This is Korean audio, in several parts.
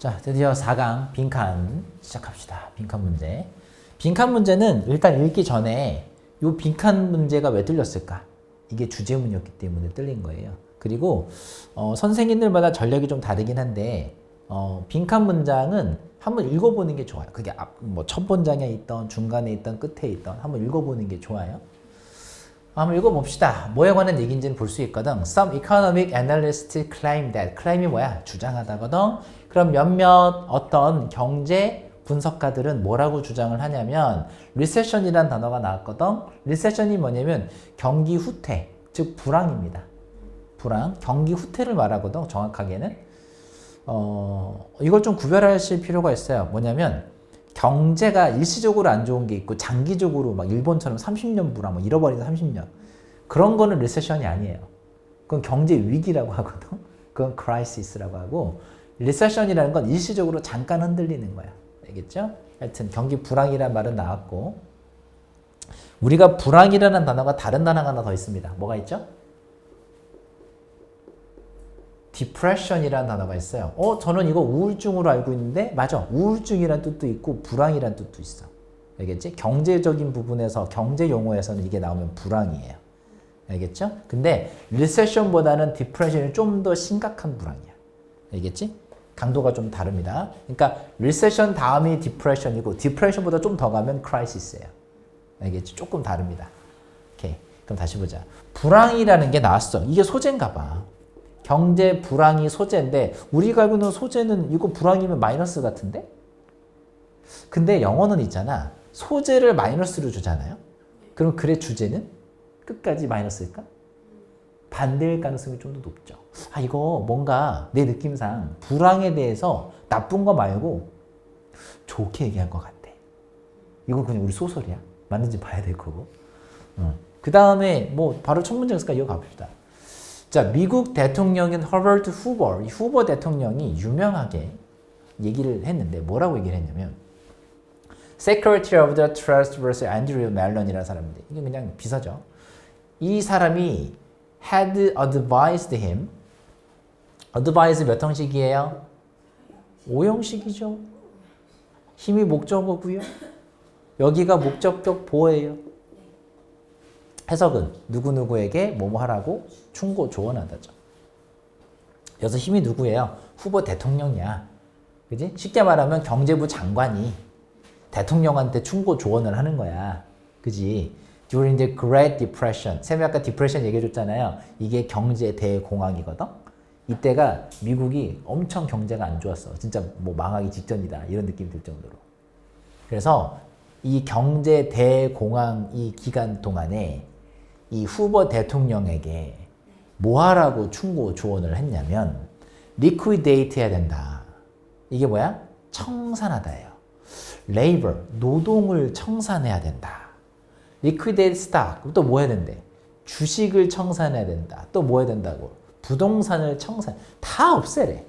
자, 드디어 4강 빈칸 시작합시다. 빈칸 문제. 빈칸 문제는 일단 읽기 전에 이 빈칸 문제가 왜 틀렸을까? 이게 주제문이었기 때문에 틀린 거예요. 그리고 어, 선생님들마다 전략이 좀 다르긴 한데 어, 빈칸 문장은 한번 읽어보는 게 좋아요. 그게 뭐첫 번장에 있던 중간에 있던 끝에 있던 한번 읽어보는 게 좋아요. 한번 읽어봅시다. 뭐에 관한 얘기인지는 볼 수 있거든. Some economic analysts claim that. claim이 뭐야? 주장하다거든. 그럼 몇몇 어떤 경제 분석가들은 뭐라고 주장을 하냐면 recession이란 단어가 나왔거든. recession이 뭐냐면 경기 후퇴, 즉 불황입니다. 불황, 경기 후퇴를 말하거든. 정확하게는. 어, 이걸 좀 구별하실 필요가 있어요. 뭐냐면 경제가 일시적으로 안 좋은 게 있고 장기적으로 막 일본처럼 30년 불황, 뭐 잃어버린 30년 그런 거는 리세션이 아니에요. 그건 경제 위기라고 하거든. 그건 크라이시스라고 하고 리세션이라는 건 일시적으로 잠깐 흔들리는 거야. 알겠죠? 하여튼 경기 불황이라는 말은 나왔고 우리가 불황이라는 단어가 다른 단어가 하나 더 있습니다. 뭐가 있죠? 디프레션이라는 단어가 있어요. 어, 저는 이거 우울증으로 알고 있는데 맞아. 우울증이란 뜻도 있고 불황이란 뜻도 있어. 알겠지? 경제적인 부분에서 경제 용어에서는 이게 나오면 불황이에요. 알겠죠? 근데 리세션보다는 디프레션이 좀 더 심각한 불황이야. 알겠지? 강도가 좀 다릅니다. 그러니까 리세션 다음이 디프레션이고 디프레션보다 좀 더 가면 크라이시스예요. 알겠지? 조금 다릅니다. 오케이. 그럼 다시 보자. 불황이라는 게 나왔어. 이게 소재인가 봐. 경제 불황이 소재인데 우리가 알고 있는 소재는 이거 불황이면 마이너스 같은데? 근데 영어는 있잖아. 소재를 마이너스로 주잖아요. 그럼 글의 주제는 끝까지 마이너스일까? 반대일 가능성이 좀 더 높죠. 아 이거 뭔가 내 느낌상 불황에 대해서 나쁜 거 말고 좋게 얘기한 것 같아. 이거 그냥 우리 소설이야. 맞는지 봐야 될 거고. 어. 그 다음에 뭐 바로 첫 문장 있으니까 이거 가봅시다. 자, 미국 대통령인 허버트 후버, 이 후버 대통령이 유명하게 얘기를 했는데 뭐라고 얘기를 했냐면 Secretary of the Trust vs. Andrew Mellon이라는 사람인데 이게 그냥 비서죠. 이 사람이 had advised him advise 몇 형식이에요? 5형식이죠. 힘이 목적어고요. 여기가 목적격 보예요. 해석은 누구누구에게 뭐뭐 하라고 충고 조언하다죠. 여기서 힘이 누구예요? 후보 대통령이야. 그지? 쉽게 말하면 경제부 장관이 대통령한테 충고 조언을 하는 거야. 그지? During the Great Depression. 쌤이 아까 디프레션 얘기해 줬잖아요. 이게 경제 대공황이거든? 이때가 미국이 엄청 경제가 안 좋았어. 진짜 뭐 망하기 직전이다. 이런 느낌이 들 정도로. 그래서 이 경제 대공황 이 기간 동안에 이 후보 대통령에게 뭐 하라고 충고 조언을 했냐면 리퀴데이트 해야 된다. 이게 뭐야? 청산하다예요. 레이버 노동을 청산해야 된다. 리퀴데이트 스탁 또 뭐 해야 된대? 주식을 청산해야 된다. 또 뭐 해야 된다고? 부동산을 청산 다 없애래.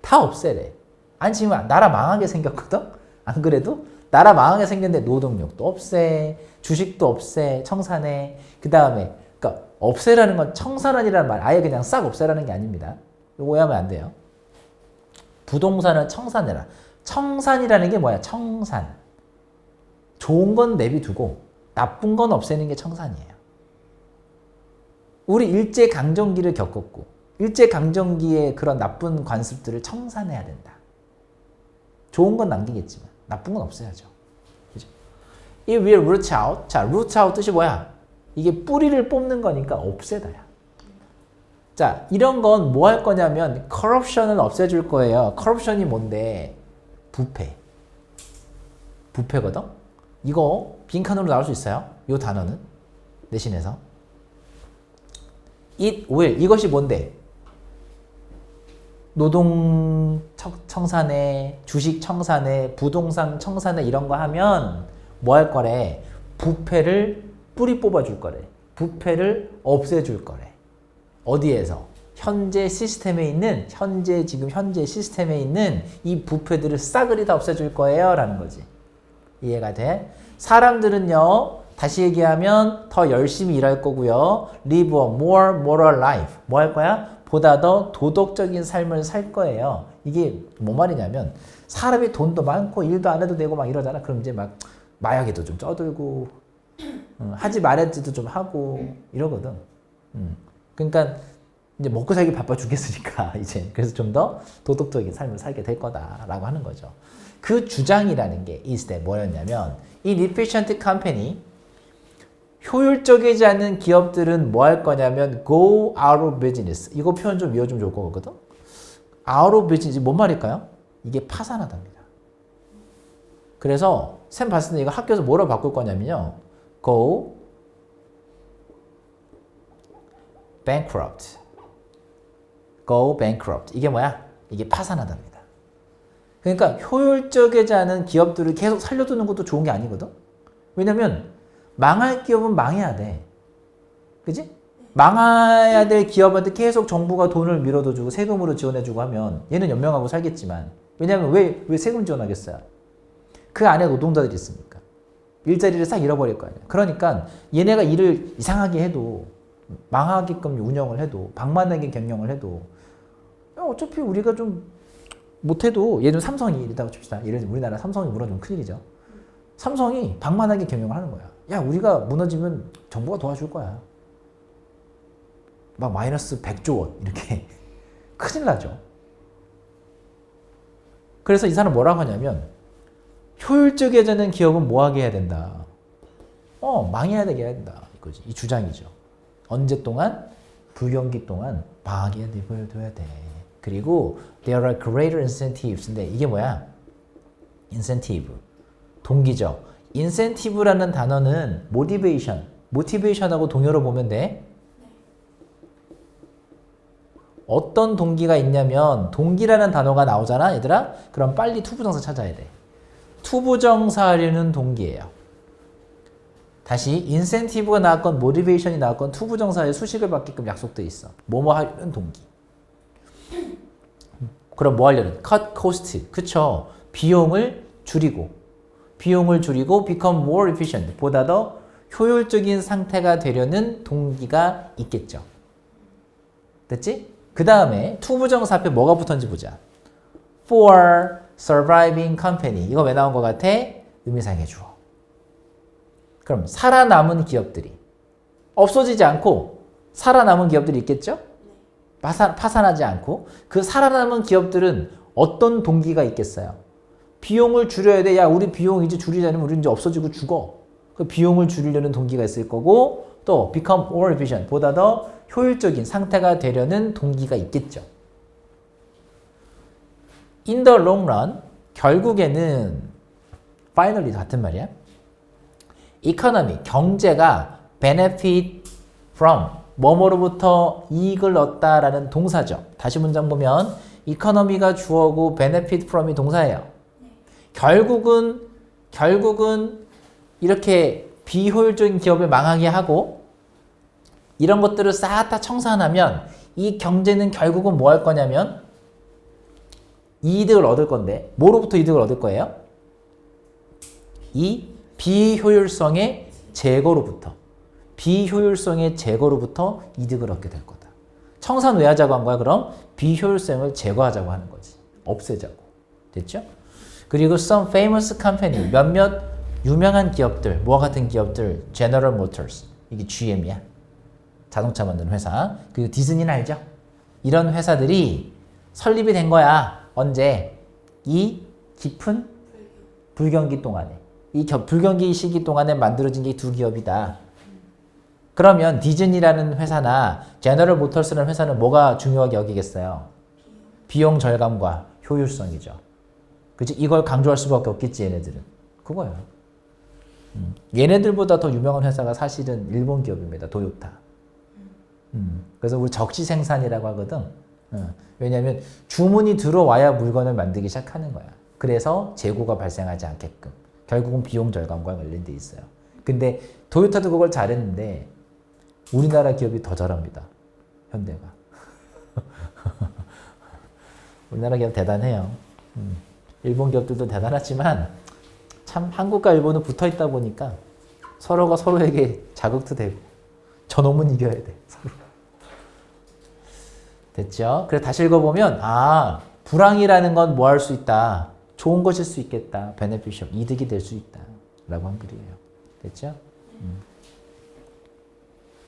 다 없애래. 아니 지금 나라 망하게 생겼거든. 안 그래도 나라 망하게 생겼는데 노동력도 없애, 주식도 없애, 청산해. 그 다음에 그러니까 없애라는 건 청산하니라는 말 아예 그냥 싹 없애라는 게 아닙니다. 이거 오해하면 안 돼요. 부동산을 청산해라. 청산이라는 게 뭐야? 청산. 좋은 건 내비두고 나쁜 건 없애는 게 청산이에요. 우리 일제 강점기를 겪었고 일제 강점기의 그런 나쁜 관습들을 청산해야 된다. 좋은 건 남기겠지만 나쁜 건 없애야죠. 그죠? It will root out. 자, root out 뜻이 뭐야? 이게 뿌리를 뽑는 거니까 없애다야. 자, 이런 건 뭐 할 거냐면 corruption을 없애줄 거예요. corruption이 뭔데? 부패. 부패거든? 이거 빈칸으로 나올 수 있어요. 이 단어는 내신에서. it will 이것이 뭔데? 노동 청산에 주식 청산에 부동산 청산에 이런 거 하면 뭐 할 거래? 부패를 뿌리 뽑아 줄 거래. 부패를 없애 줄 거래. 어디에서? 현재 시스템에 있는 현재 지금 현재 시스템에 있는 이 부패들을 싸그리 다 없애 줄 거예요 라는 거지. 이해가 돼? 사람들은요. 다시 얘기하면 더 열심히 일할 거고요. live a more moral life. 뭐 할 거야? 보다 더 도덕적인 삶을 살 거예요. 이게 뭔 말이냐면 사람이 돈도 많고 일도 안 해도 되고 막 이러잖아. 그럼 이제 막 마약에도 좀 쩌들고 어, 하지 말았지도 좀 하고 이러거든. 음. 그러니까 이제 먹고 살기 바빠 죽겠으니까 이제 그래서 좀 더 도덕적인 삶을 살게 될 거다라고 하는 거죠. 그 주장이라는 게 is that 뭐였냐면 이 efficient company 효율적이지 않은 기업들은 뭐 할 거냐면 go out of business. 이거 표현 좀 외워주면 좋을 거거든. Out of business 뭔 말일까요? 이게 파산하답니다. 그래서 쌤 봤을 때 이거 학교에서 뭐로 바꿀 거냐면요. go bankrupt. go bankrupt. 이게 뭐야? 이게 파산하답니다. 그러니까 효율적이지 않은 기업들을 계속 살려두는 것도 좋은 게 아니거든. 왜냐면 망할 기업은 망해야 돼. 그지? 망해야 될 기업한테 계속 정부가 돈을 밀어줘주고 세금으로 지원해주고 하면 얘는 연명하고 살겠지만 왜냐면 왜, 왜 세금 지원하겠어요? 그 안에 노동자들이 있으니까. 일자리를 싹 잃어버릴 거 아니야. 그러니까 얘네가 일을 이상하게 해도 망하게끔 운영을 해도 방만하게 경영을 해도 야, 어차피 우리가 좀 못해도 들면 삼성이 이러다가 칩시다. 예를 들면 우리나라 삼성이 무너지면 큰일이죠. 삼성이 방만하게 경영을 하는 거야. 야, 우리가 무너지면 정부가 도와줄 거야. 막 마이너스 100조 원 이렇게 큰일 나죠. 그래서 이 사람 뭐라고 하냐면 효율적이어지는 기업은 뭐 하게 해야 된다. 어, 망해야 되게 해야 된다. 이거지. 이 주장이죠. 언제 동안? 불경기 동안 망하게 내버려둬야 돼. 그리고 there are greater incentives인데 이게 뭐야? incentive. 동기죠. incentive라는 단어는 motivation, motivation하고 동요로 보면 돼. 어떤 동기가 있냐면 동기라는 단어가 나오잖아, 얘들아. 그럼 빨리 투부정사 찾아야 돼. 투부정사 하려는 동기예요. 다시 인센티브가 나왔건 모티베이션이 나왔건 투부정사의 수식을 받게끔 약속돼 있어. 뭐뭐 하려는 동기. 그럼 뭐 하려는? cut cost. 그쵸? 비용을 줄이고 비용을 줄이고 become more efficient. 보다 더 효율적인 상태가 되려는 동기가 있겠죠. 됐지? 그 다음에 투부정사 앞에 뭐가 붙었는지 보자. for surviving company. 이거 왜 나온 것 같아? 의미상의 주어. 그럼 살아남은 기업들이 없어지지 않고 살아남은 기업들이 있겠죠? 파산, 파산하지 않고 그 살아남은 기업들은 어떤 동기가 있겠어요? 비용을 줄여야 돼. 야, 우리 비용 이제 줄이자면 우리 이제 없어지고 죽어. 그 비용을 줄이려는 동기가 있을 거고 또 become more efficient 보다 더 효율적인 상태가 되려는 동기가 있겠죠. in the long run 결국에는 finally 같은 말이야. economy 경제가 benefit from 뭐뭐로부터 이익을 얻다라는 동사죠. 다시 문장 보면 economy가 주어고 benefit from이 동사예요. 결국은 결국은 이렇게 비효율적인 기업을 망하게 하고 이런 것들을 싹 다 청산하면 이 경제는 결국은 뭐 할 거냐면 이득을 얻을 건데 뭐로부터 이득을 얻을 거예요? 이 비효율성의 제거로부터 비효율성의 제거로부터 이득을 얻게 될 거다. 청산 왜 하자고 한 거야? 그럼 비효율성을 제거하자고 하는 거지. 없애자고. 됐죠? 그리고 some famous company 몇몇 유명한 기업들, 뭐와 같은 기업들, General Motors 이게 GM이야. 자동차 만드는 회사. 그리고 디즈니는 알죠? 이런 회사들이 설립이 된 거야. 언제? 이 깊은 불경기 동안에. 이 겨- 불경기 시기 동안에 만들어진 게 두 기업이다. 그러면 디즈니라는 회사나 제너럴 모터스라는 회사는 뭐가 중요하게 여기겠어요? 비용 절감과 효율성이죠. 그치? 이걸 강조할 수밖에 없겠지, 얘네들은. 그거야. 음. 얘네들보다 더 유명한 회사가 사실은 일본 기업입니다. 도요타. 음. 그래서 우리 적시 생산이라고 하거든. 어. 왜냐하면 주문이 들어와야 물건을 만들기 시작하는 거야. 그래서 재고가 발생하지 않게끔. 결국은 비용 절감과 관련돼 있어요. 근데 도요타도 그걸 잘했는데 우리나라 기업이 더 잘합니다. 현대가. 우리나라 기업 대단해요. 음. 일본 기업들도 대단하지만 참 한국과 일본은 붙어 있다 보니까 서로가 서로에게 자극도 되고 저놈은 이겨야 돼. 됐죠? 그래 다시 읽어보면 아 불황이라는 건 뭐 할 수 있다. 좋은 것일 수 있겠다. 베네피셜 이득이 될 수 있다. 라고 한 글이에요. 됐죠? 음.